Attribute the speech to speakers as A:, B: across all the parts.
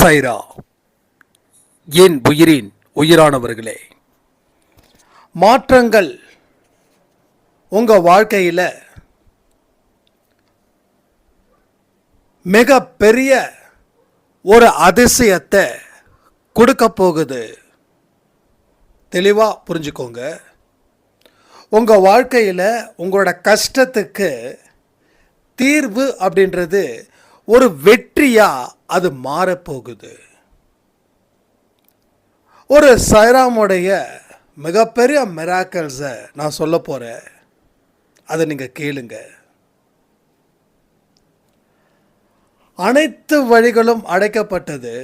A: சைரா என் உயிரின் உயிரானவர்களே? மாற்றங்கள் உங்க வாழ்க்கையில மிக பெரிய ஒரு அதிசயத்தை கொடுக்க போகுது. தெளிவா புரிஞ்சுக்கோங்க. உங்க வாழ்க்கையில உங்களோட கஷ்டத்துக்கு தீர்வு அப்படின்றது ஒரு வெற்றியா அது மாறப்போகுது. ஒரு சைராமுடைய மிகப்பெரிய மிராக்கல்ஸை நான் சொல்ல போகிறேன் அதை நீங்கள் கேளுங்க. அனைத்து வழிகளும் அடைக்கப்பட்டது.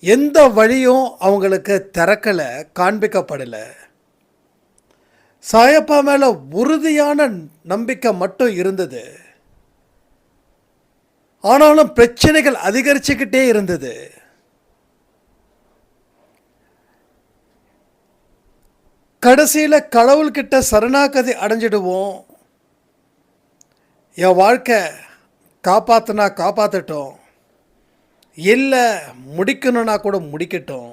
A: எந்த வழியும் அவங்களுக்கு திறக்கலை காண்பிக்கப்படலை. சாயப்பா மேலே உறுதியான நம்பிக்கை மட்டும் இருந்தது. ஆனாலும் பிரச்சனைகள் அதிகரிச்சுக்கிட்டே இருந்தது. கடைசியில் கடவுள்கிட்ட சரணாகதி அடைஞ்சிடுவோம். என் வாழ்க்கை காப்பாத்துனா காப்பாற்றட்டும் இல்லை முடிக்கணும்னா கூட முடிக்கட்டும்.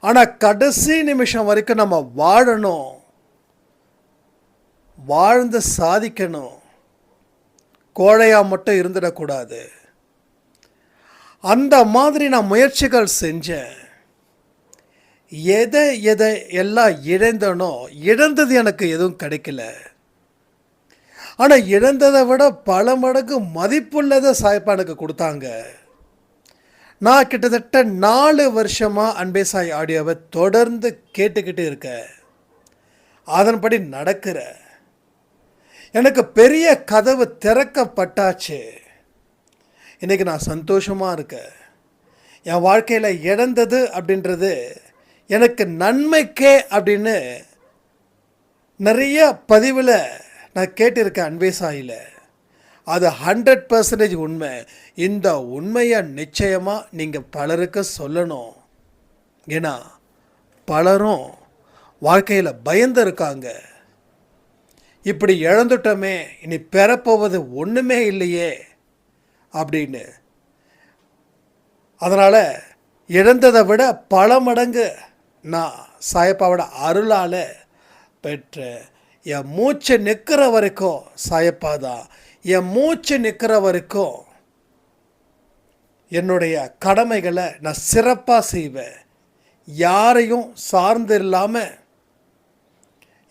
A: ஆனால் கடைசி நிமிஷம் வரைக்கும் நம்ம வாழணும். வாழ்ந்து சாதிக்கணும். கோழையாக மட்டும் இருந்துடக்கூடாது. அந்த மாதிரி நான் முயற்சிகள் செஞ்சேன். எதை எதை எல்லாம் இழந்தனோ இழந்தது எனக்கு எதுவும் கிடைக்கல. ஆனால் இழந்ததை விட பல மடங்கு மதிப்புள்ளதை சாய்ப்பா எனக்கு கொடுத்தாங்க. நான் கிட்டத்தட்ட நாலு வருஷமாக அன்பே சாய் ஆடியோவை தொடர்ந்து கேட்டுக்கிட்டு இருக்கேன். அதன்படி நடக்கிறேன். எனக்கு பெரிய கதவு திறக்கப்பட்டாச்சு. இன்றைக்கி நான் சந்தோஷமாக இருக்கேன் என் வாழ்க்கையில் இழந்தது அப்படின்றது எனக்கு நன்மைக்கே அப்படின்னு நிறைய பதிவில் நான் கேட்டிருக்கேன் அன்பே சாயில். அது ஹண்ட்ரட் பர்சன்டேஜ் உண்மை. இந்த உண்மையை நிச்சயமாக நீங்கள் பலருக்கு சொல்லணும். ஏன்னா பலரும் வாழ்க்கையில் பயந்து இருக்காங்க. இப்படி இழந்துட்டோமே இனி பெறப்போவது ஒன்றுமே இல்லையே அப்படின்னு. அதனால் இழந்ததை விட பல மடங்கு நான் சாயப்பாவோட அருளால் பெற்றேன். என் மூச்சு நிற்கிற வரைக்கும் சாயப்பா தான். என் மூச்சு நிற்கிற வரைக்கும் என்னுடைய கடமைகளை நான் சிறப்பாக செய்வேன். யாரையும் சார்ந்து இல்லாமல்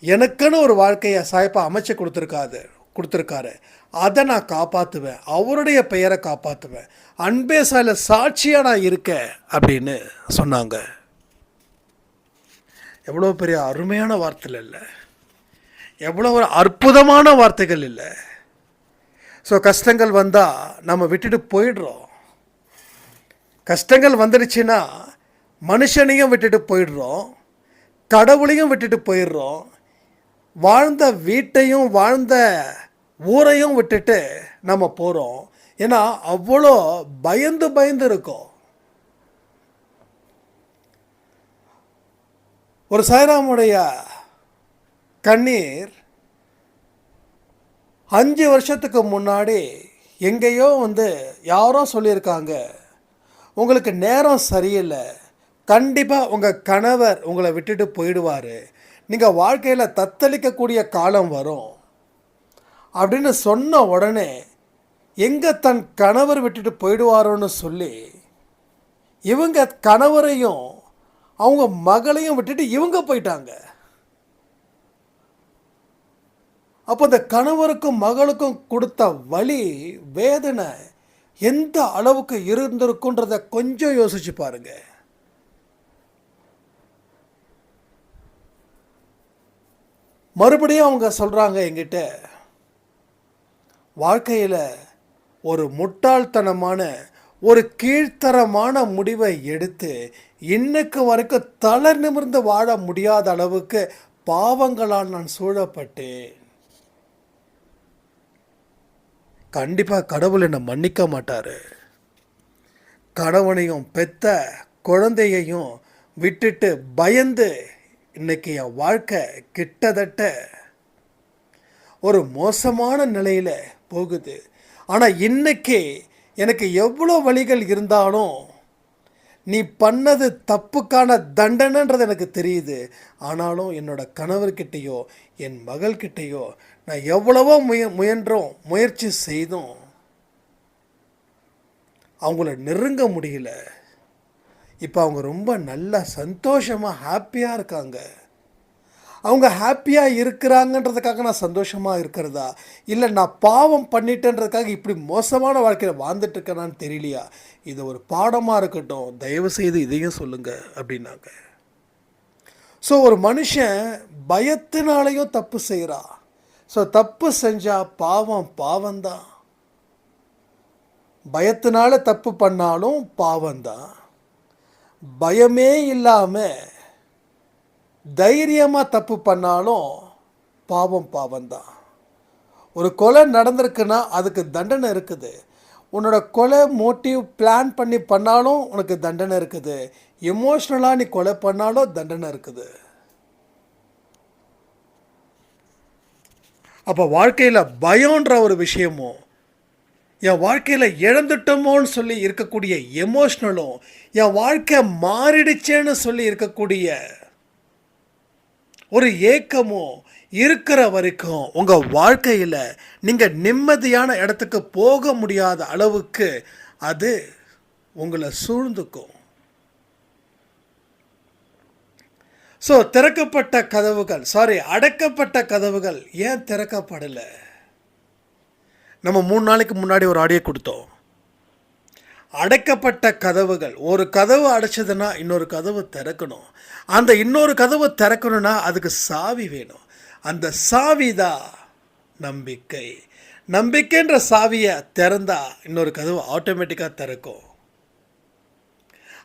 A: எனக்குன்னு ஒரு வாழ்க்கையை சாய்ப்பாக அமைச்சு கொடுத்துருக்காது கொடுத்துருக்காரு. அதை நான் காப்பாற்றுவேன் அவருடைய பெயரை காப்பாற்றுவேன் அன்பே சாயில் சாட்சியாக நான் இருக்கேன் அப்படின்னு சொன்னாங்க. எவ்வளோ பெரிய அருமையான வார்த்தைகள் இல்லை. எவ்வளோ ஒரு அற்புதமான வார்த்தைகள் இல்லை. ஸோ கஷ்டங்கள் வந்தால் நம்ம விட்டுட்டு போயிடுறோம். கஷ்டங்கள் வந்துடுச்சுன்னா மனுஷனையும் விட்டுட்டு போயிடுறோம். கடவுளையும் விட்டுட்டு போயிடுறோம். வாழ்ந்த வீட்டையும் வாழ்ந்த ஊரையும் விட்டுட்டு நம்ம போகிறோம் ஏன்னா அவ்வளோ பயந்து பயந்து இருக்கும். ஒரு சாய்ராமுடைய கண்ணீர் அஞ்சு வருஷத்துக்கு முன்னாடி எங்கேயோ வந்து யாரோ சொல்லியிருக்காங்க உங்களுக்கு நேரம் சரியில்லை. கண்டிப்பாக உங்கள் கணவர் உங்களை விட்டுட்டு போயிடுவார். நீங்கள் வாழ்க்கையில் தத்தளிக்கக்கூடிய காலம் வரும். அப்படின்னு சொன்ன உடனே எங்கே தன் கணவர் விட்டுட்டு போயிடுவாரோன்னு சொல்லி இவங்க கணவரையும் அவங்க மகளையும் விட்டுட்டு இவங்க போயிட்டாங்க. அப்போ இந்த கணவருக்கும் மகளுக்கும் கொடுத்த வழி வேதனை எந்த அளவுக்கு இருந்திருக்குன்றத கொஞ்சம் யோசிச்சு பாருங்கள் மறுபடியும் அவங்க சொல்கிறாங்க எங்கிட்ட வாழ்க்கையில் ஒரு முட்டாள்தனமான ஒரு கீழ்த்தரமான முடிவை எடுத்து இன்னைக்கு வரைக்கும் தளர் நிமிர்ந்து வாழ முடியாத அளவுக்கு பாவங்களால் நான் சூழப்பட்டேன். கண்டிப்பாக கடவுள் என்னை மன்னிக்க மாட்டார். கணவனையும் பெத்த குழந்தையையும் விட்டுட்டு பயந்து இன்னைக்கு என் வாழ்க்கை கிட்டத்தட்ட ஒரு மோசமான நிலையில் போகுது. ஆனால் இன்னைக்கு எனக்கு எவ்வளோ வழிகள் இருந்தாலும் நீ பண்ணது தப்புக்கான தண்டனைன்றது எனக்கு தெரியுது. ஆனாலும் என்னோட கணவர்கிட்டேயோ என் மகள்கிட்டேயோ நான் எவ்வளவோ முய முயன்றோம் முயற்சி செய்தோம். அவங்கள நெருங்க முடியல. இப்போ அவங்க ரொம்ப நல்லா சந்தோஷமாக ஹாப்பியாக இருக்காங்க. அவங்க ஹாப்பியாக இருக்கிறாங்கன்றதுக்காக நான் சந்தோஷமாக இருக்கிறதா? இல்லை நான் பாவம் பண்ணிட்டேன்றதுக்காக இப்படி மோசமான வாழ்க்கையில் வாழ்ந்துட்டுருக்கேனான்னு தெரியலையா? இது ஒரு பாடமாக இருக்கட்டும். தயவு செய்து இதையும் சொல்லுங்கள் அப்படின்னாங்க. ஸோ ஒரு மனுஷன் பயத்தினாலையும் தப்பு செய்கிறா ஸோ தப்பு செஞ்சால் பாவம் பாவம்தான். பயத்தினால தப்பு பண்ணாலும் பாவம்தான். பயமே இல்லாமல் தைரியமாக தப்பு பண்ணாலும் பாவம் பாவம்தான். ஒரு கொலை நடந்திருக்குன்னா அதுக்கு தண்டனை இருக்குது. உன்னோட கொலை மோட்டிவ் பிளான் பண்ணி பண்ணாலும் உனக்கு தண்டனை இருக்குது. எமோஷ்னலாக நீ கொலை பண்ணாலும் தண்டனை இருக்குது. அப்போ வாழ்க்கையில் பயம்ன்ற ஒரு விஷயமும் என் வாழ்க்கையில் இழந்துட்டோமோன்னு சொல்லி இருக்கக்கூடிய எமோஷ்னலும் என் வாழ்க்கை மாறிடுச்சேன்னு சொல்லி இருக்கக்கூடிய ஒரு ஏக்கமும் இருக்கிற வரைக்கும் உங்கள் வாழ்க்கையில் நீங்கள் நிம்மதியான இடத்துக்கு போக முடியாத அளவுக்கு அது உங்களை சூழ்ந்துக்கும். ஸோ திறக்கப்பட்ட கதவுகள் சாரி அடைக்கப்பட்ட கதவுகள் ஏன் திறக்கப்படலை? நம்ம மூணு நாளைக்கு முன்னாடி ஒரு ஆடியோ கொடுத்தோம். அடைக்கப்பட்ட கதவுகள். ஒரு கதவு அடைச்சதுன்னா இன்னொரு கதவு திறக்கணும். அந்த இன்னொரு கதவு திறக்கணும்னா அதுக்கு சாவி வேணும். அந்த சாவி தான் நம்பிக்கை. நம்பிக்கைன்ற சாவியை திறந்தா இன்னொரு கதவு ஆட்டோமேட்டிக்காக திறக்கும்.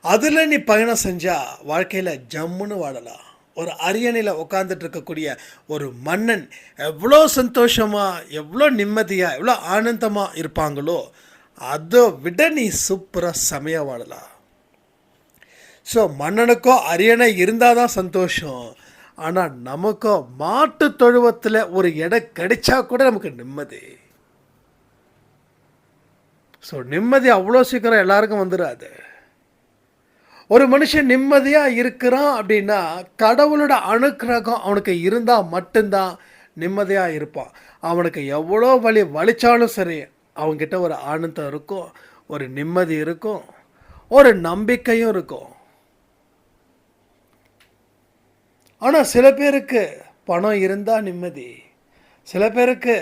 A: அதில் நீ பயணம் செஞ்சால் வாழ்க்கையில் ஜம்முன்னு வாழலாம். ஒரு அரியணையில் உட்காந்துட்டு இருக்கக்கூடிய ஒரு மன்னன் எவ்வளோ சந்தோஷமாக எவ்வளோ நிம்மதியாக எவ்வளோ ஆனந்தமாக இருப்பாங்களோ அதை விட நீ சூப்பராக செமையாக வாழலாம். ஸோ மன்னனுக்கோ அரியணை இருந்தால் தான் சந்தோஷம். ஆனால் நமக்கோ மாட்டு தொழுவத்தில் ஒரு இடம் கிடைச்சா கூட நமக்கு நிம்மதி. ஸோ நிம்மதி அவ்வளோ சீக்கிரம் எல்லாருக்கும் வந்துடாது ஒரு மனுஷன் நிம்மதியாக இருக்கிறான் அப்படின்னா கடவுளோட அனுக்கிரகம் அவனுக்கு இருந்தால் மட்டும்தான் நிம்மதியாக இருப்பான். அவனுக்கு எவ்வளோ வழி வலிச்சாலும் சரி அவங்ககிட்ட ஒரு ஆனந்தம் இருக்கும் ஒரு நிம்மதி இருக்கும் ஒரு நம்பிக்கையும் இருக்கும். ஆனால் சில பேருக்கு பணம் இருந்தால் நிம்மதி சில பேருக்கு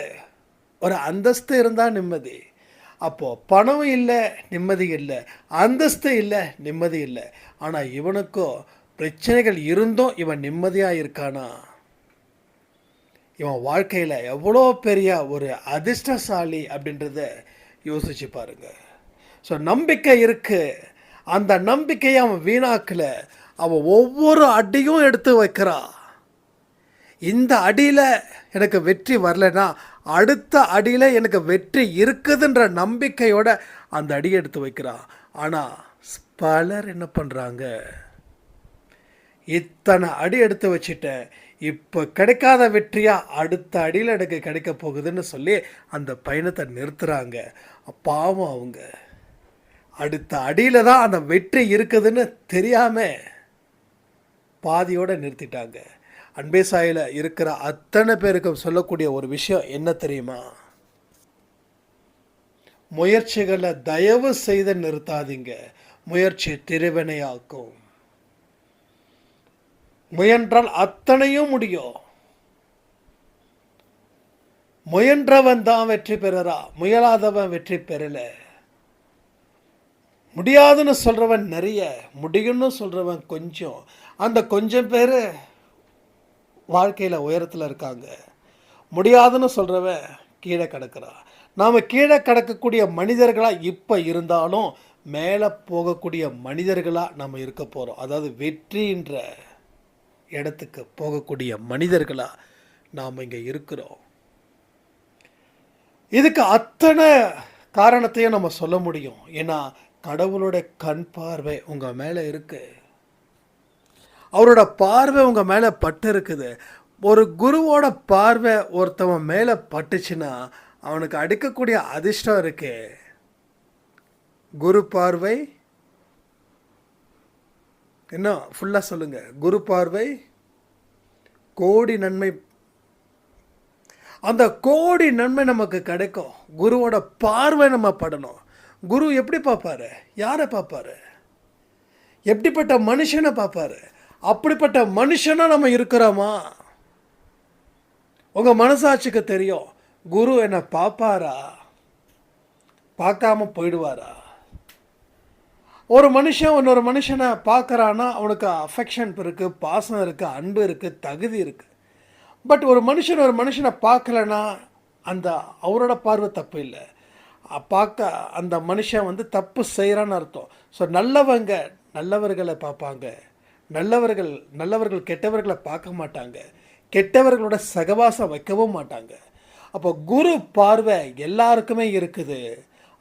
A: ஒரு அந்தஸ்து இருந்தால் நிம்மதி அப்போது பணம் இல்லை நிம்மதி இல்லை அந்தஸ்து இல்லை நிம்மதி இல்லை. ஆனால் இவனுக்கோ பிரச்சனைகள் இருந்தும் இவன் நிம்மதியாக இருக்கானா? இவன் வாழ்க்கையில் எவ்வளோ பெரிய ஒரு அதிர்ஷ்டசாலி அப்படின்றத யோசிச்சு பாருங்க. ஸோ நம்பிக்கை இருக்குது அந்த நம்பிக்கையை அவன் வீணாக்கல. அவன் ஒவ்வொரு அடியும் எடுத்து வைக்கிறான். இந்த அடியில் எனக்கு வெற்றி வரலைன்னா அடுத்த அடியில் எனக்கு வெற்றி இருக்குதுன்ற நம்பிக்கையோட அந்த அடியை எடுத்து வைக்கிறான் ஆனால் பலர் என்ன பண்ணுறாங்க இத்தனை அடி எடுத்து வச்சுட்டேன் இப்போ கிடைக்காத வெற்றியாக அடுத்த அடியில் எனக்கு கிடைக்க போகுதுன்னு சொல்லி அந்த பயணத்தை நிறுத்துகிறாங்க பாவம் அவங்க. அடுத்த அடியில் தான் அந்த வெற்றி இருக்குதுன்னு தெரியாமல் பாதியோடு நிறுத்திட்டாங்க. அன்பே சாயில் இருக்கிற அத்தனை பேருக்கும் சொல்லக்கூடிய ஒரு விஷயம் என்ன தெரியுமா? முயற்சிகளை தயவு செய்து நிறுத்தாதீங்க. முயற்சி திருவினையாக்கும். முயன்றால் அத்தனையும் முடியும். முயன்றவன் தான் வெற்றி பெறறா. முயலாதவன் வெற்றி பெறல. முடியாதுன்னு சொல்றவன் நிறைய முடியும்னு சொல்றவன் கொஞ்சம். அந்த கொஞ்சம் பேர் வாழ்க்கையில் உயரத்தில் இருக்காங்க. முடியாதுன்னு சொல்கிறவன் கீழே கிடக்கிறான். நாம் கீழே கிடக்கக்கூடிய மனிதர்களாக இப்போ இருந்தாலும் மேலே போகக்கூடிய மனிதர்களாக நம்ம இருக்க போகிறோம் அதாவது வெற்றின்ற இடத்துக்கு போகக்கூடிய மனிதர்களாக நாம் இங்கே இருக்கிறோம். இதுக்கு அத்தனை காரணத்தையும் நம்ம சொல்ல முடியும். ஏன்னா கடவுளோட கண் பார்வை உங்கள் மேலே இருக்குது அவரோட பார்வை உங்கள் மேலே பட்டு இருக்குது ஒரு குருவோட பார்வை ஒருத்தவன் மேலே பட்டுச்சுன்னா அவனுக்கு அடிக்கக்கூடிய அதிர்ஷ்டம் இருக்கே. குரு பார்வை என்ன ஃபுல்லாக சொல்லுங்க. குரு பார்வை கோடி நன்மை. அந்த கோடி நன்மை நமக்கு கிடைக்கும். குருவோட பார்வை நம்ம படணும். குரு எப்படி பார்ப்பாரு? யாரை பார்ப்பாரு? எப்படிப்பட்ட மனுஷனை பார்ப்பாரு? அப்படிப்பட்ட மனுஷனாக நம்ம இருக்கிறோமா? உங்கள் மனசாட்சிக்கு தெரியும் குரு என்னை பார்ப்பாரா? பார்க்காம போயிடுவாரா? ஒரு மனுஷன் இன்னொரு மனுஷனை பார்க்குறான்னா அவனுக்கு அஃபெக்ஷன் இருக்குது பாசம் இருக்குது அன்பு இருக்குது தகுதி இருக்குது பட் ஒரு மனுஷன் ஒரு மனுஷனை பார்க்கலனா அந்த அவரோட பார்வை தப்பு இல்லை. பார்க்க அந்த மனுஷன் வந்து தப்பு செய்கிறான்னு அர்த்தம். ஸோ நல்லவங்க நல்லவர்களை பார்ப்பாங்க. நல்லவர்கள் நல்லவர்கள் கெட்டவர்களை பார்க்க மாட்டாங்க. கெட்டவர்களோட சகவாசம் வைக்கவும் மாட்டாங்க. அப்போ குரு பார்வை எல்லாருக்குமே இருக்குது.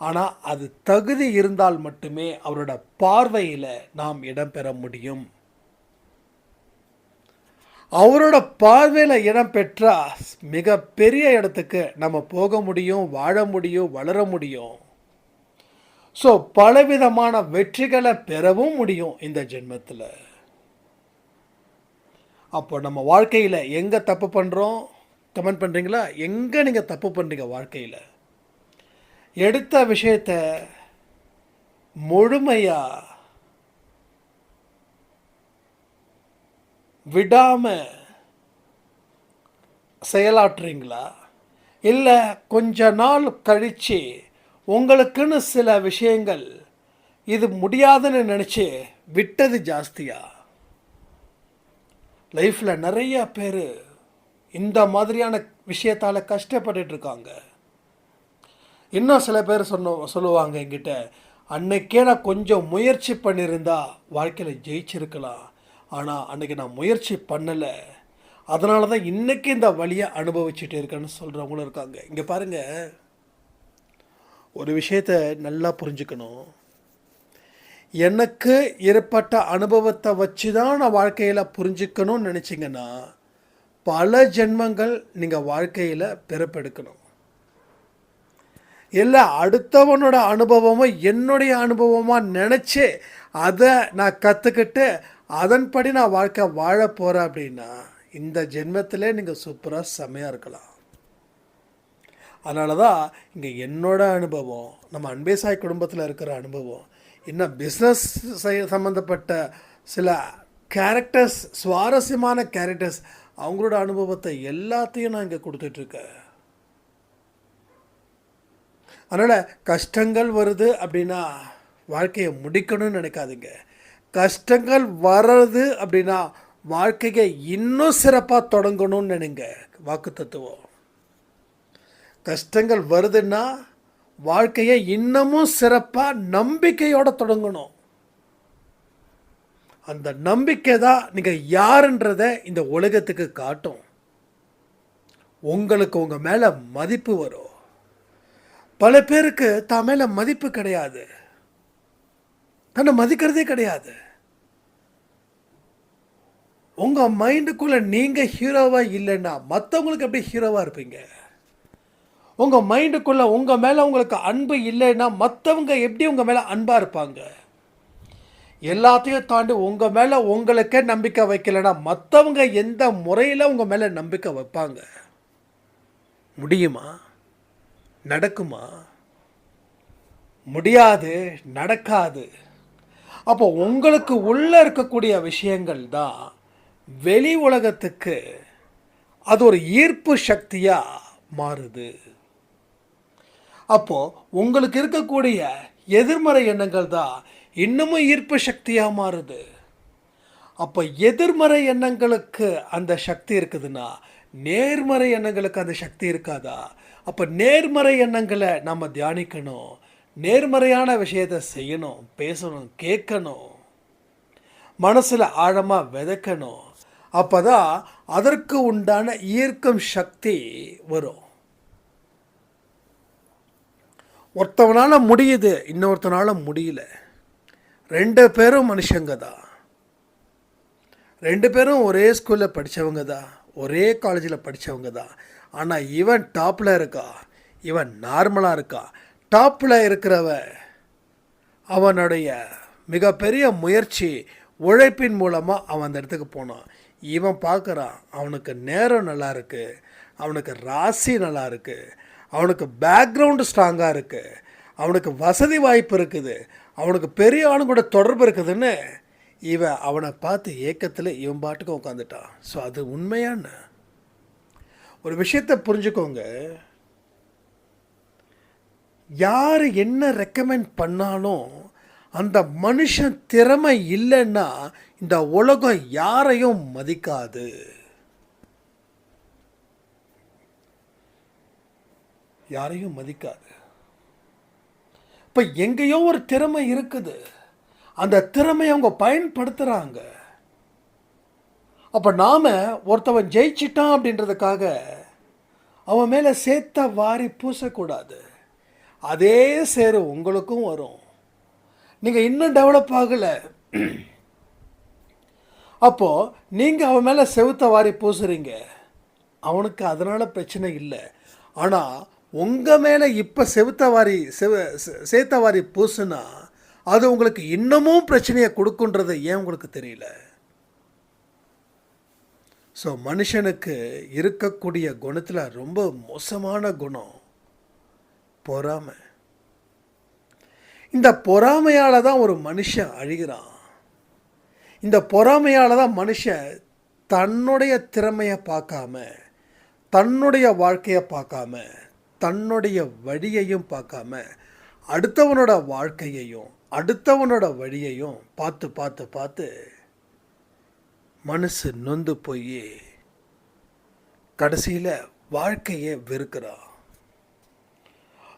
A: ஆனால் அது தகுதி இருந்தால் மட்டுமே அவரோட பார்வையில் நாம் இடம்பெற முடியும். அவரோட பார்வையில் இடம் பெற்றா மிகப்பெரிய இடத்துக்கு நம்ம போக முடியும் வாழ முடியும் வளர முடியும். ஸோ பலவிதமான வெற்றிகளை பெறவும் முடியும் இந்த ஜென்மத்தில். அப்போ நம்ம வாழ்க்கையில் எங்கே தப்பு பண்ணுறோம் கமெண்ட் பண்ணுறீங்களா எங்கே நீங்கள் தப்பு பண்ணுறீங்க வாழ்க்கையில்? எடுத்த விஷயத்த முழுமையாக விடாமல் செயலாற்றுறீங்களா? இல்லை கொஞ்ச நாள் கழித்து உங்களுக்குன்னு சில விஷயங்கள் இது முடியாதுன்னு நினச்சி விட்டது ஜாஸ்தியாக லைஃப்பில் நிறைய பேர் இந்த மாதிரியான விஷயத்தால் கஷ்டப்பட்டுட்டு இருக்காங்க இன்னும் சில பேர் சொன்ன சொல்லுவாங்க என்கிட்ட அன்னைக்கே நான் கொஞ்சம் முயற்சி பண்ணியிருந்தா வாழ்க்கையில் ஜெயிச்சிருக்கலாம். ஆனால் அன்னைக்கு நான் முயற்சி பண்ணலை. அதனால தான் இன்றைக்கி இந்த வழியை அனுபவிச்சுட்டு இருக்கேன்னு சொல்கிறவங்களும் இருக்காங்க. இங்கே பாருங்கள் ஒரு விஷயத்த நல்லா புரிஞ்சுக்கணும். எனக்கு ஏற்பட்ட அனுபவத்தை வச்சு தான் நான் வாழ்க்கையில் புரிஞ்சுக்கணும்னு நினச்சிங்கன்னா பல ஜென்மங்கள் நீங்கள் வாழ்க்கையில் பிறப்பெடுக்கணும். இல்லை அடுத்தவனோட அனுபவமும் என்னுடைய அனுபவமாக நினச்சி அதை நான் கற்றுக்கிட்டு அதன்படி நான் வாழ்க்கை வாழ போகிறேன் அப்படின்னா இந்த ஜென்மத்திலே நீங்கள் சூப்பராக செம்மையாக இருக்கலாம். அதனால தான் இங்கே என்னோட அனுபவம் நம்ம அன்பேசாய் குடும்பத்தில் இருக்கிற அனுபவம் இன்னும் பிஸ்னஸ் சம்மந்தப்பட்ட சில கேரக்டர்ஸ் சுவாரஸ்யமான கேரக்டர்ஸ் அவங்களோட அனுபவத்தை எல்லாத்தையும் நான் இங்கே கொடுத்துட்ருக்கேன். அதனால் கஷ்டங்கள் வருது அப்படின்னா வாழ்க்கையை முடிக்கணும்னு நினைக்காதீங்க. கஷ்டங்கள் வர்றது அப்படின்னா வாழ்க்கையை இன்னும் சிறப்பாக தொடங்கணும்னு நினைங்க. வாக்கு தத்துவம். கஷ்டங்கள் வருதுன்னா வாழ்க்கையை இன்னமும் சிறப்பாக நம்பிக்கையோட தொடங்கணும். அந்த நம்பிக்கை தான் நீங்கள் யாருன்றதை இந்த உலகத்துக்கு காட்டும். உங்களுக்கு உங்கள் மேலே மதிப்பு வரும். பல பேருக்கு தான் மேலே மதிப்பு கிடையாது. தன்னை மதிக்கிறதே கிடையாது. உங்கள் மைண்டுக்குள்ளே நீங்கள் ஹீரோவாக இல்லைன்னா மற்றவங்களுக்கு எப்படி ஹீரோவாக இருப்பீங்க? உங்கள் மைண்டுக்குள்ளே உங்கள் மேலே உங்களுக்கு அன்பு இல்லைன்னா மற்றவங்க எப்படி உங்கள் மேலே அன்பாக இருப்பாங்க? எல்லாத்தையும் தாண்டி உங்கள் மேலே உங்களுக்கே நம்பிக்கை வைக்கலைன்னா மற்றவங்க எந்த முறையில் உங்கள் மேலே நம்பிக்கை வைப்பாங்க? முடியுமா? நடக்குமா? முடியாது நடக்காது. அப்போ உங்களுக்கு உள்ளே இருக்கக்கூடிய விஷயங்கள் தான் வெளி உலகத்துக்கு அது ஒரு ஈர்ப்பு சக்தியாக மாறுது. அப்போது உங்களுக்கு இருக்கக்கூடிய எதிர்மறை எண்ணங்கள் தான் இன்னமும் ஈர்ப்பு சக்தியாக மாறுது. அப்போ எதிர்மறை எண்ணங்களுக்கு அந்த சக்தி இருக்குதுன்னா நேர்மறை எண்ணங்களுக்கு அந்த சக்தி இருக்காதா? அப்போ நேர்மறை எண்ணங்களை நம்ம தியானிக்கணும். நேர்மறையான விஷயத்தை செய்யணும் பேசணும் கேட்கணும். மனசில் ஆழமாக விதைக்கணும். அப்போ தான் அதற்கு உண்டான ஈர்க்கும் சக்தி வரும். ஒருத்தவனால் முடியுது இன்னொருத்தனால் முடியல. ரெண்டு பேரும் மனுஷங்க தான் ரெண்டு பேரும் ஒரே ஸ்கூலில் படித்தவங்க தான் ஒரே காலேஜில் படித்தவங்க தான் ஆனால் இவன் டாப்பில் இருக்கா? இவன் நார்மலாக இருக்கா? டாப்பில் இருக்கிறவ அவனுடைய மிகப்பெரிய முயற்சி உழைப்பின் மூலமாக அவன் அந்த இடத்துக்கு போனான். இவன் பார்க்குறான் அவனுக்கு நேரம் நல்லா இருக்குது அவனுக்கு ராசி நல்லா இருக்குது அவனுக்கு பேக்ரவுண்டு ஸ்ட்ராங்காக இருக்குது அவனுக்கு வசதி வாய்ப்பு இருக்குது. அவனுக்கு பெரிய ஆளுங்கூட தொடர்பு இருக்குதுன்னு இவன் அவனை பார்த்து ஏக்கத்தில் இவன் பாட்டுக்கு உட்காந்துட்டான் ஸோ அது உண்மையான ஒரு விஷயத்தை புரிஞ்சுக்கோங்க. யார் என்ன ரெக்கமெண்ட் பண்ணாலும் அந்த மனுஷன் திறமை இல்லைன்னா இந்த உலகம் யாரையும் மதிக்காது. யாரையும் மதிக்காது. இப்போ எங்கேயோ ஒரு திறமை இருக்குது. அந்த திறமையை அவங்க பயன்படுத்துகிறாங்க அப்போ நாம் ஒருத்தவன் ஜெயிச்சிட்டான் அப்படின்றதுக்காக அவன் மேலே சேர்த்த வாரி பூசக்கூடாது. அதே சேரு உங்களுக்கும் வரும். நீங்கள் இன்னும் டெவலப் ஆகலை. அப்போது நீங்கள் அவன் மேலே செவுத்த வாரி பூசுறீங்க. அவனுக்கு அதனால் பிரச்சனை இல்லை. ஆனால் உங்கள் மேலே இப்போ செவுத்தவாரி செவ சேத்தவாரி பூசுனா அது உங்களுக்கு இன்னமும் பிரச்சனையை கொடுக்குன்றது ஏன் உங்களுக்கு தெரியல? ஸோ மனுஷனுக்கு இருக்கக்கூடிய குணத்தில் ரொம்ப மோசமான குணம் பொறாமை. இந்த பொறாமையால் தான் ஒரு மனுஷன் அழிகிறான். இந்த பொறாமையால் தான் மனுஷன் தன்னுடைய திறமையை பார்க்காம தன்னுடைய வாழ்க்கையை பார்க்காம தன்னுடைய வழியையும் பார்க்காம அடுத்தவனோட வாழ்க்கையையும் அடுத்தவனோட வழியையும் பார்த்து பார்த்து பார்த்து மனசு நொந்து போய் கடைசியில் வாழ்க்கையை வெறுக்கிறான்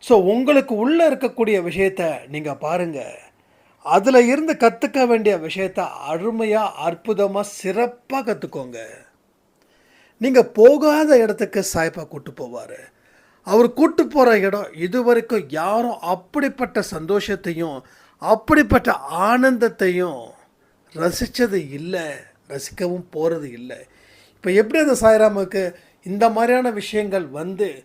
A: ஸோ உங்களுக்கு உள்ளே இருக்கக்கூடிய விஷயத்த நீங்கள் பாருங்கள் அதில் இருந்து கற்றுக்க வேண்டிய விஷயத்த அருமையாக அற்புதமாக சிறப்பாக கற்றுக்கோங்க நீங்கள் போகாத இடத்துக்கு சாய்ப்பா கூட்டு போவார். அவர் கூட்டு போகிற இடம் இது வரைக்கும் யாரும் அப்படிப்பட்ட சந்தோஷத்தையும் அப்படிப்பட்ட ஆனந்தத்தையும் ரசித்தது இல்லை ரசிக்கவும் போகிறது இல்லை. இப்போ எப்படி அந்த சாய்ராமுக்கு இந்த மாதிரியான விஷயங்கள் வந்து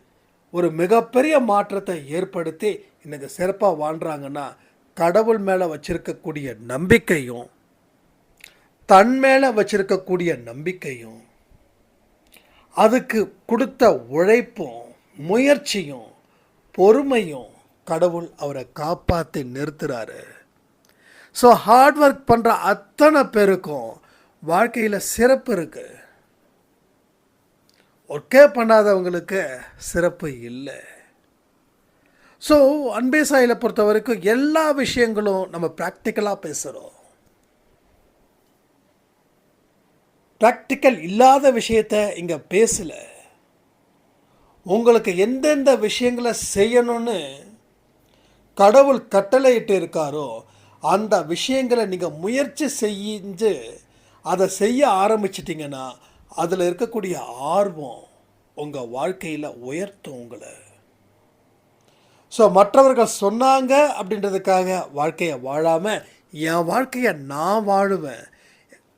A: ஒரு மிகப்பெரிய மாற்றத்தை ஏற்படுத்தி இன்னைக்கு சிறப்பாக வாழ்கிறாங்கன்னா கடவுள் மேலே வச்சுருக்கக்கூடிய நம்பிக்கையும் தன் மேலே வச்சுருக்கக்கூடிய நம்பிக்கையும் அதுக்கு கொடுத்த உழைப்பும் முயற்சியும் பொறுமையும் கடவுள் அவரை காப்பாற்றி நிறுத்துகிறாரு ஸோ ஹார்ட் ஒர்க் பண்ணுற அத்தனை பேருக்கும் வாழ்க்கையில் சிறப்பு இருக்குது ஒர்க்கே பண்ணாதவங்களுக்கு சிறப்பு இல்லை. ஸோ அன்பே சாயில பொறுத்த வரைக்கும் எல்லா விஷயங்களும் நம்ம ப்ராக்டிக்கலாக பேசுகிறோம் ப்ராக்டிக்கல் இல்லாத விஷயத்த இங்கே பேசல. உங்களுக்கு எந்தெந்த விஷயங்களை செய்யணும்னு கடவுள் கட்டளையிட்டு இருக்காரோ அந்த விஷயங்களை நீங்கள் முயற்சி செஞ்சு அதை செய்ய ஆரம்பிச்சிட்டிங்கன்னா அதில் இருக்கக்கூடிய ஆர்வம் உங்கள் வாழ்க்கையில் உயர்த்தும் உங்களை. ஸோ மற்றவர்கள் சொன்னாங்க அப்படின்றதுக்காக வாழ்க்கையை வாழாமல் என் வாழ்க்கையை நான் வாழுவேன்.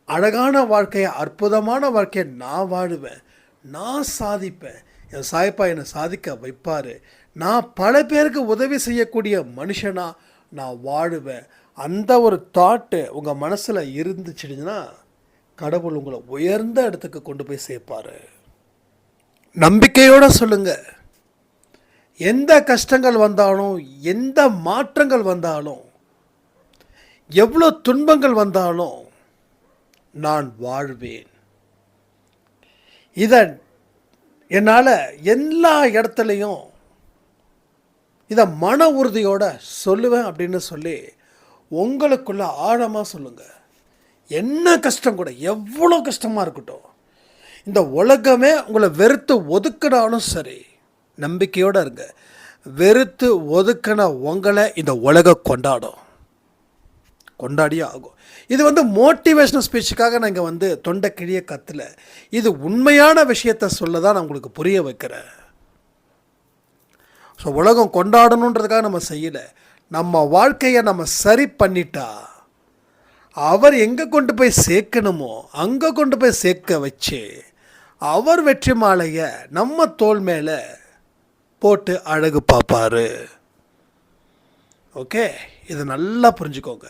A: அழகான வாழ்க்கையை அற்புதமான வாழ்க்கையை நான் வாழுவேன். நான் சாதிப்பேன். என் சாய்ப்பா என்னை சாதிக்க வைப்பார். நான் பல பேருக்கு உதவி செய்யக்கூடிய மனுஷனாக நான் வாழுவேன். அந்த ஒரு தாட்டு உங்கள் மனசில் இருந்துச்சுன்னா கடவுள் உங்களை உயர்ந்த இடத்துக்கு கொண்டு போய் சேர்ப்பார். நம்பிக்கையோடு சொல்லுங்கள் எந்த கஷ்டங்கள் வந்தாலும் எந்த மாற்றங்கள் வந்தாலும் எவ்வளோ துன்பங்கள் வந்தாலும் நான் வாழ்வேன். இதை என்னால் எல்லா இடத்துலையும் இதை மன உறுதியோட சொல்லுவேன் அப்படின்னு சொல்லி உங்களுக்குள்ள ஆழமாக சொல்லுங்கள் என்ன கஷ்டம் கூட எவ்வளோ கஷ்டமாக இருக்கட்டும். இந்த உலகமே உங்களை வெறுத்து ஒதுக்கினாலும் சரி நம்பிக்கையோடு இருங்க. வெறுத்து ஒதுக்கின உங்களை இந்த உலகம் கொண்டாடும். கொண்டாடியே ஆகும். இது வந்து மோட்டிவேஷனல் ஸ்பீச்சுக்காக நான் இங்கே வந்து தொண்டை கிழிய கத்தில். இது உண்மையான விஷயத்த சொல்ல தான் நான் உங்களுக்கு புரிய வைக்கிறேன். ஸோ உலகம் கொண்டாடணுன்றதுக்காக நம்ம செய்யலை. நம்ம வாழ்க்கையை நம்ம சரி பண்ணிட்டா. அவர் எங்கே கொண்டு போய் சேர்க்கணுமோ அங்கே கொண்டு போய் சேர்க்க வச்சு அவர் வெற்றி மாலையை நம்ம தோல் மேலே போட்டு அழகு பார்ப்பாரு ஓகே இதை நல்லா புரிஞ்சுக்கோங்க.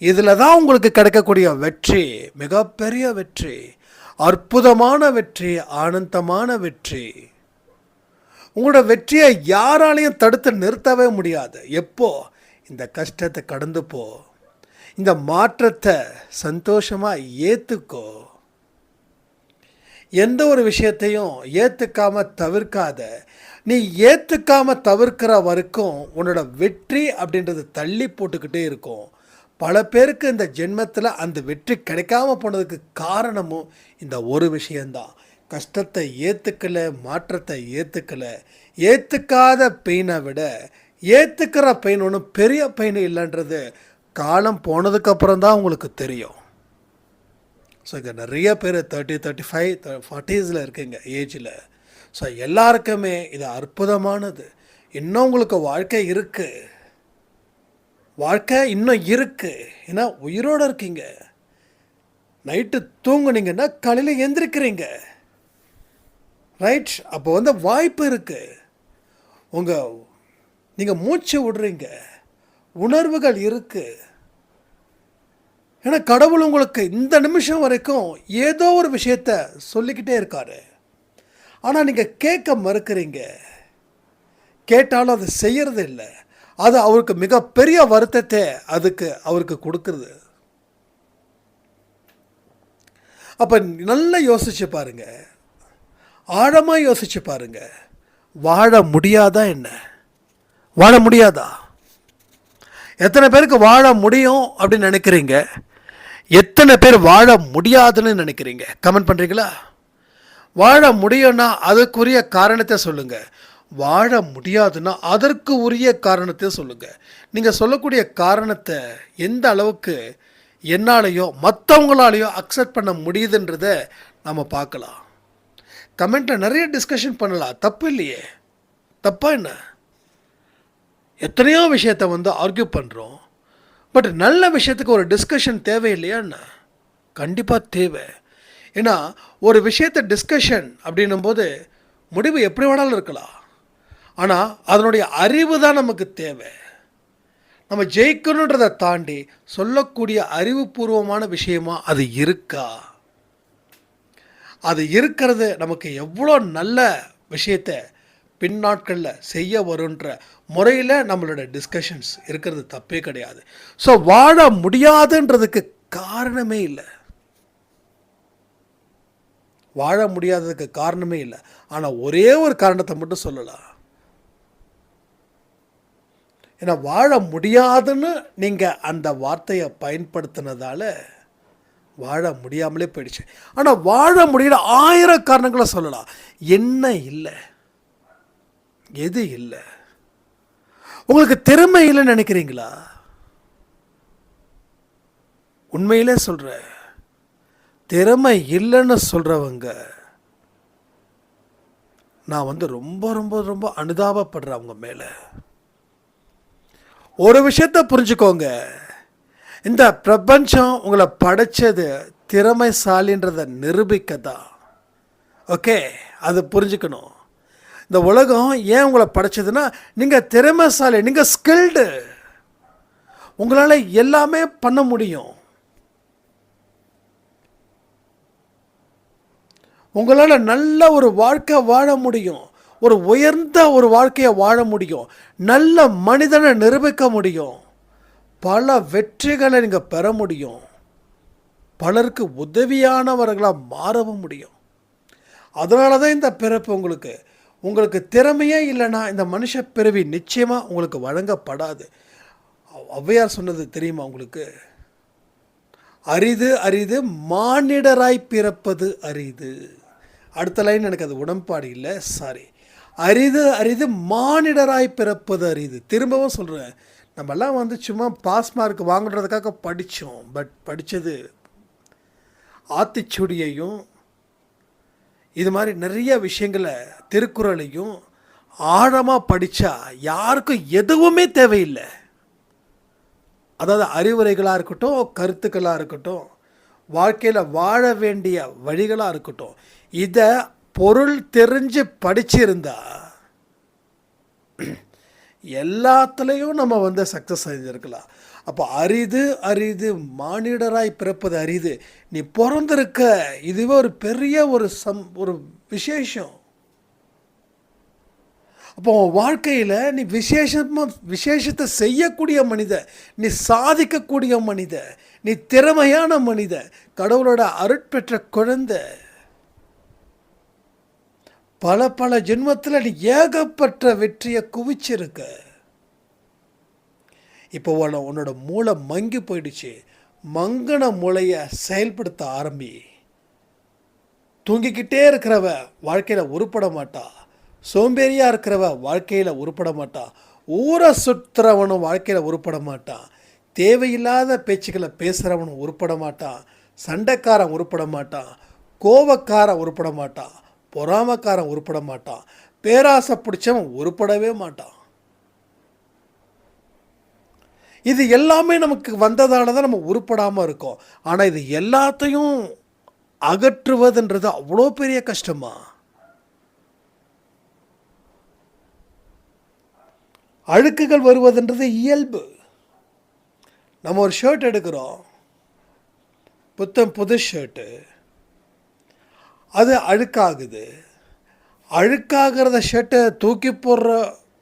A: இதில் தான் உங்களுக்கு கிடைக்கக்கூடிய வெற்றி மிகப்பெரிய வெற்றி அற்புதமான வெற்றி ஆனந்தமான வெற்றி. உங்களோட வெற்றியை யாராலையும் தடுத்து நிறுத்தவே முடியாது. எப்போ? இந்த கஷ்டத்தை கடந்து போ. இந்த மாற்றத்தை சந்தோஷமாக ஏற்றுக்கோ எந்த ஒரு விஷயத்தையும் ஏற்றுக்காம தவிர்க்காத. நீ ஏற்றுக்காம தவிர்க்கிற வரைக்கும் உன்னோட வெற்றி அப்படின்றது தள்ளி போட்டுக்கிட்டே இருக்கும். பல பேருக்கு இந்த ஜென்மத்தில் அந்த வெற்றி கிடைக்காம போனதுக்கு காரணமும் இந்த ஒரு விஷயந்தான் கஷ்டத்தை ஏற்றுக்கல மாற்றத்தை ஏற்றுக்கல ஏற்றுக்காத பெயினை விட ஏற்றுக்கிற பெயின் ஒன்றும் பெரிய பெயின் இல்லைன்றது காலம் போனதுக்கப்புறம் தான் உங்களுக்கு தெரியும். ஸோ இங்கே நிறைய பேர் தேர்ட்டி தேர்ட்டி ஃபைவ் ஃபார்ட்டிஸில் இருக்குங்க ஏஜில் ஸோ எல்லாருக்குமே இது அற்புதமானது. இன்னும் உங்களுக்கு வாழ்க்கை இருக்குது வாழ்க்கை இன்னும் இருக்குது ஏன்னா உயிரோடு இருக்கீங்க. நைட்டு தூங்குனீங்கன்னா காலையில் எந்திரிக்கிறீங்க. ரைட் அப்போ வந்து வாய்ப்பு இருக்குது உங்கள் நீங்கள் மூச்சு விடுறீங்க. உணர்வுகள் இருக்குது ஏன்னா கடவுள் உங்களுக்கு இந்த நிமிஷம் வரைக்கும் ஏதோ ஒரு விஷயத்த சொல்லிக்கிட்டே இருக்காரு. ஆனால் நீங்கள் கேட்க மறுக்கிறீங்க. கேட்டாலும் அது செய்யறது இல்லை அது அவருக்கு மிகப்பெரிய வருத்தத்தை அதுக்கு அவருக்கு கொடுக்குறது. அப்போ நல்லா யோசிச்சு பாருங்க. ஆழமாக யோசிச்சு பாருங்க. வாழ முடியாதா என்ன? வாழ முடியாதா? எத்தனை பேருக்கு வாழ முடியும் அப்படின்னு நினைக்கிறீங்க? எத்தனை பேர் வாழ முடியாதுன்னு நினைக்கிறீங்க? கமெண்ட் பண்ணுறீங்களா வாழ முடியும்னா அதுக்குரிய காரணத்தை சொல்லுங்கள் வாழ முடியாதுன்னா அதற்கு உரிய காரணத்தை சொல்லுங்கள் நீங்கள் சொல்லக்கூடிய காரணத்தை எந்த அளவுக்கு என்னாலேயோ மற்றவங்களாலேயோ அக்செப்ட் பண்ண முடியுதுன்றத நம்ம பார்க்கலாம். கமெண்ட்டில் நிறைய டிஸ்கஷன் பண்ணலாம். தப்பு இல்லையே. தப்பாக என்ன? எத்தனையோ விஷயத்த வந்து ஆர்கியூ பண்ணுறோம் பட் நல்ல விஷயத்துக்கு ஒரு டிஸ்கஷன் தேவையில்லையா என்ன? கண்டிப்பாக தேவை. ஏன்னா ஒரு விஷயத்தை டிஸ்கஷன் அப்படின்னும் போது முடிவு எப்படி வேணாலும் இருக்கலாம். ஆனால் அதனுடைய அறிவு தான் நமக்கு தேவை. நம்ம ஜெயிக்கணுன்றதை தாண்டி சொல்லக்கூடிய அறிவுபூர்வமான விஷயமா அது இருக்கா? அது இருக்கிறது நமக்கு எவ்வளோ நல்ல விஷயத்தை பின்னாட்களில் செய்ய வருன்ற முறையில் நம்மளோட டிஸ்கஷன்ஸ் இருக்கிறது தப்பே கிடையாது. ஸோ வாழ முடியாதுன்றதுக்கு காரணமே இல்லை. வாழ முடியாததுக்கு காரணமே இல்லை. ஆனால் ஒரே ஒரு காரணத்தை மட்டும் சொல்லலாம். ஏன்னா வாழ முடியாதுன்னு நீங்கள் அந்த வார்த்தையை பயன்படுத்தினதால் வாழ முடியாமலே போயிடுச்சு. ஆனால் வாழ முடியல ஆயிரம் காரணங்களை சொல்லலாம். என்ன இல்லை? எது இல்லை? உங்களுக்கு திறமை இல்லைன்னு நினைக்கிறீங்களா? உண்மையிலே சொல்கிறேன் திறமை இல்லைன்னு சொல்கிறவங்க நான் வந்து ரொம்ப ரொம்ப ரொம்ப அனுதாபப்படுறேன் அவங்க மேலே. ஒரு விஷயத்த புரிஞ்சுக்கோங்க. இந்த பிரபஞ்சம் உங்களை படைச்சது திறமைசாலின்றதை நிரூபிக்க தான் ஓகே அது புரிஞ்சுக்கணும். இந்த உலகம் ஏன் உங்களை படைச்சதுன்னா நீங்கள் திறமைசாலி நீங்கள் ஸ்கில்டு உங்களால் எல்லாமே பண்ண முடியும். உங்களால் நல்ல ஒரு வாழ்க்கை வாழ முடியும். ஒரு உயர்ந்த ஒரு வாழ்க்கையை வாழ முடியும். நல்ல மனிதனை நிரூபிக்க முடியும். பல வெற்றிகளை நீங்கள் பெற முடியும். பலருக்கு உதவியானவர்களாக மாறவும் முடியும். அதனால தான் இந்த பிறப்பு உங்களுக்கு. உங்களுக்கு திறமையே இல்லைன்னா இந்த மனுஷ பிறவி நிச்சயமாக உங்களுக்கு வழங்கப்படாது. ஔவையார் சொன்னது தெரியுமா உங்களுக்கு? அரிது அரிது மானிடராய் பிறப்பது அரிது. அடுத்த லைன் எனக்கு அது உடன்பாடு இல்லை. சாரி அரிது அரிது மானிடராய் பிறப்பது அரிது. திரும்பவும் சொல்கிறேன் நம்மெல்லாம் வந்து சும்மா பாஸ் மார்க் வாங்குறதுக்காக படித்தோம் பட் படித்தது ஆத்திச்சுடியையும் இது மாதிரி நிறைய விஷயங்களை திருக்குறளையும் ஆழமாக படித்தா யாருக்கும் எதுவுமே தேவையில்லை. அதாவது அறிவுரைகளாக இருக்கட்டும் கருத்துக்களாக இருக்கட்டும் வாழ்க்கையில் வாழ வேண்டிய வழிகளாக இருக்கட்டும் இதை பொருள் தெரிஞ்சு படிச்சிருந்தா எல்லாத்துலேயும் நம்ம வந்து சக்ஸஸ் அடைஞ்சிருக்கலாம். அப்போ அரிது அரிது மானிடராய் பிறப்பது அரிது. நீ பிறந்திருக்க இதுவே ஒரு பெரிய ஒரு சம் ஒரு விசேஷம். அப்போ உன் வாழ்க்கையில் நீ விசேஷமாக விசேஷத்தை செய்யக்கூடிய மனித நீ சாதிக்கக்கூடிய மனித நீ திறமையான மனித கடவுளோட அருட்பெற்ற குழந்தை. பல பல ஜென்மத்தில் நீ ஏகப்பட்ட வெற்றியை குவிச்சிருக்க. இப்போ உன உன்னோட மூளை மங்கி போயிடுச்சு. மங்கன மூளையை செயல்படுத்த ஆரம்பி. தூங்கிக்கிட்டே இருக்கிறவ வாழ்க்கையில் உருப்பட மாட்டா. சோம்பேறியாக இருக்கிறவ வாழ்க்கையில் உருப்பட மாட்டான் ஊரை சுற்றுறவனும் வாழ்க்கையில் உருப்பட மாட்டான் தேவையில்லாத பேச்சுக்களை பேசுகிறவனும் உருப்பட மாட்டான் சண்டைக்காரன் உருப்பட மாட்டான் கோவக்காரன் உருப்பட மாட்டான் பொறாமக்காரன் உருப்பட மாட்டான். பேராசை பிடிச்சவன் உருப்படவே மாட்டான். இது எல்லாமே நமக்கு வந்ததால தான் நம்ம உருப்படாமல் இருக்கோம். ஆனால் இது எல்லாத்தையும் அகற்றுவதுன்றது அவ்வளோ பெரிய கஷ்டமா? அழுக்குகள் வருவதுன்றது இயல்பு. நம்ம ஒரு ஷர்ட் எடுக்கிறோம். புத்தம் புது ஷர்ட்டு அது அழுக்காகுது. அழுக்காகிறத ஷர்ட்டை தூக்கி போடுற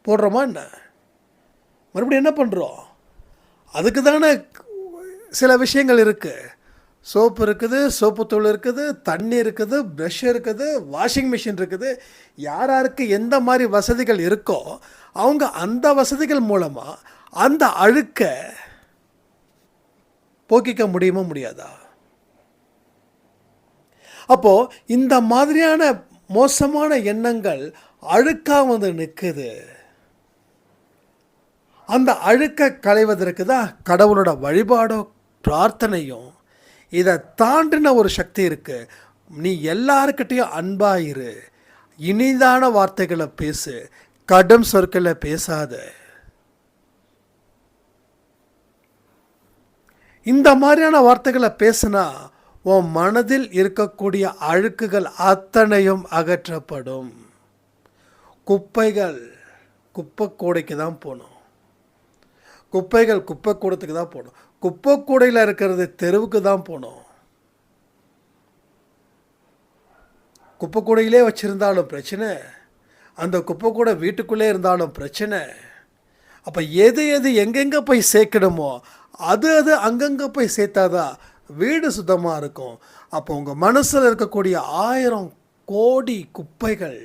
A: போடுறோமா என்ன? மறுபடியும் என்ன பண்ணுறோம் அதுக்கு தானே சில விஷயங்கள் இருக்குது சோப்பு இருக்குது சோப்புத்தூள் இருக்குது தண்ணி இருக்குது ப்ரஷ் இருக்குது வாஷிங் மிஷின் இருக்குது. யார் யாருக்கு எந்த மாதிரி வசதிகள் இருக்கோ அவங்க அந்த வசதிகள் மூலமாக அந்த அழுக்கை போக்கிக்க முடியுமா முடியாதா? அப்போது இந்த மாதிரியான மோசமான எண்ணங்கள் அழுக்காக வந்து நிற்குது அந்த அழுக்க களைவதற்கு தான் கடவுளோட வழிபாடோ பிரார்த்தனையும் இதை தாண்டின ஒரு சக்தி இருக்கு. நீ எல்லாருக்கிட்டேயும் அன்பாயிரு இனிதான வார்த்தைகளை பேசு. கடும் சொற்களை பேசாத. இந்த மாதிரியான வார்த்தைகளை பேசுனா உன் மனதில் இருக்கக்கூடிய அழுக்குகள் அத்தனையும் அகற்றப்படும். குப்பைகள் குப்பை கூடைக்கு தான் போகணும். குப்பைகள் குப்பை கூடத்துக்கு தான் போகணும். குப்பை கூடையில் இருக்கிறது தெருவுக்கு தான் போகணும். குப்பை கூடையிலே வச்சுருந்தாலும் பிரச்சனை. அந்த குப்பை கூட வீட்டுக்குள்ளே இருந்தாலும் பிரச்சனை. அப்போ எது எது எங்கெங்கே போய் சேர்க்கணுமோ அது அது அங்கங்கே போய் சேர்த்தாதான் வீடு சுத்தமாக இருக்கும். அப்போ உங்கள் மனசில் இருக்கக்கூடிய ஆயிரம் கோடி குப்பைகள்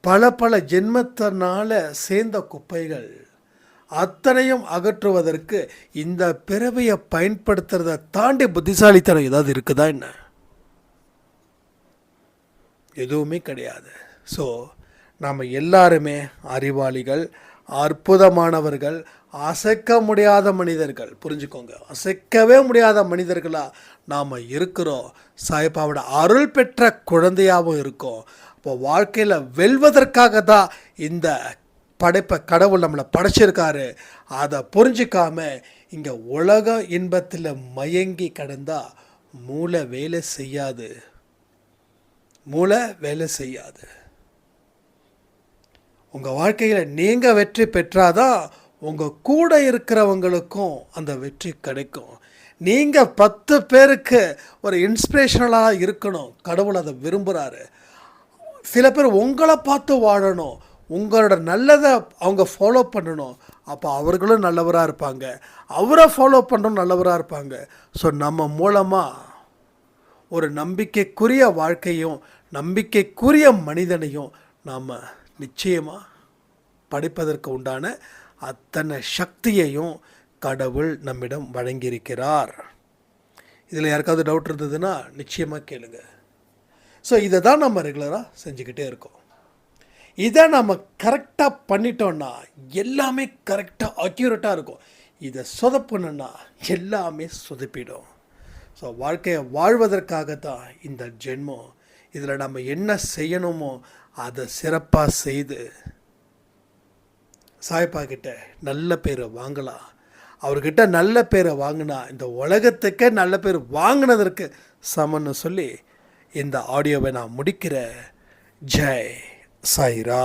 A: பல பல ஜென்மத்தினால சேர்ந்த குப்பைகள் அத்தனையும் அகற்றுவதற்கு இந்த பிறவையை பயன்படுத்துறத தாண்டி புத்திசாலித்தனம் ஏதாவது இருக்குதா என்ன? எதுவுமே கிடையாது. ஸோ நாம் எல்லாருமே அறிவாளிகள் அற்புதமானவர்கள் அசைக்க முடியாத மனிதர்கள். புரிஞ்சுக்கோங்க. அசைக்கவே முடியாத மனிதர்களாக நாம் இருக்கிறோம். சாய்பாவோட அருள் பெற்ற குழந்தையாகவும் இருக்கோம். இப்போ வாழ்க்கையில் வெல்வதற்காக தான் இந்த படைப்பை கடவுள் நம்மளை படைச்சிருக்காரு. அதை புரிஞ்சிக்காம இங்கே உலக இன்பத்தில் மயங்கி கடந்தா மூளை வேலை செய்யாது. மூளை வேலை செய்யாது. உங்கள் வாழ்க்கையில் நீங்கள் வெற்றி பெற்றாதான் உங்கள் கூட இருக்கிறவங்களுக்கும் அந்த வெற்றி கிடைக்கும். நீங்கள் பத்து பேருக்கு ஒரு இன்ஸ்பிரேஷனலாக இருக்கணும். கடவுள் அதை விரும்புகிறாரு சில பேர் உங்களை பார்த்து வாழணும். உங்களோட நல்லதை அவங்க ஃபாலோ பண்ணணும். அப்போ அவர்களும் நல்லவராக இருப்பாங்க. அவரை ஃபாலோ பண்ணணும் நல்லவராக இருப்பாங்க. ஸோ நம்ம மூலமாக ஒரு நம்பிக்கைக்குரிய வாழ்க்கையும் நம்பிக்கைக்குரிய மனிதனையும் நாம் நிச்சயமாக படிப்பதற்கு உண்டான அத்தனை சக்தியையும் கடவுள் நம்மிடம் வழங்கியிருக்கிறார். இதில் யாருக்காவது டவுட் இருந்ததுன்னா நிச்சயமாக கேளுங்க. ஸோ இதை தான் நம்ம ரெகுலராக செஞ்சுக்கிட்டே இருக்கோம். இதை நம்ம கரெக்டாக பண்ணிட்டோன்னா எல்லாமே கரெக்டாக அக்யூரேட்டாக இருக்கும். இதை சொதப்பணுன்னா எல்லாமே சொதப்பிடும். ஸோ வாழ்க்கையை வாழ்வதற்காக தான் இந்த ஜென்மம். இதில் நம்ம என்ன செய்யணுமோ அதை சிறப்பாக செய்து சாய்ப்பா கிட்ட நல்ல பேரை வாங்கலாம் அவர்கிட்ட நல்ல பேரை வாங்கினா இந்த உலகத்துக்கே நல்ல பேர் வாங்கினதற்கு சமன்னு சொல்லி இந்த ஆடியோவை நான் முடிக்கிற ஜெய் சாய்ரா.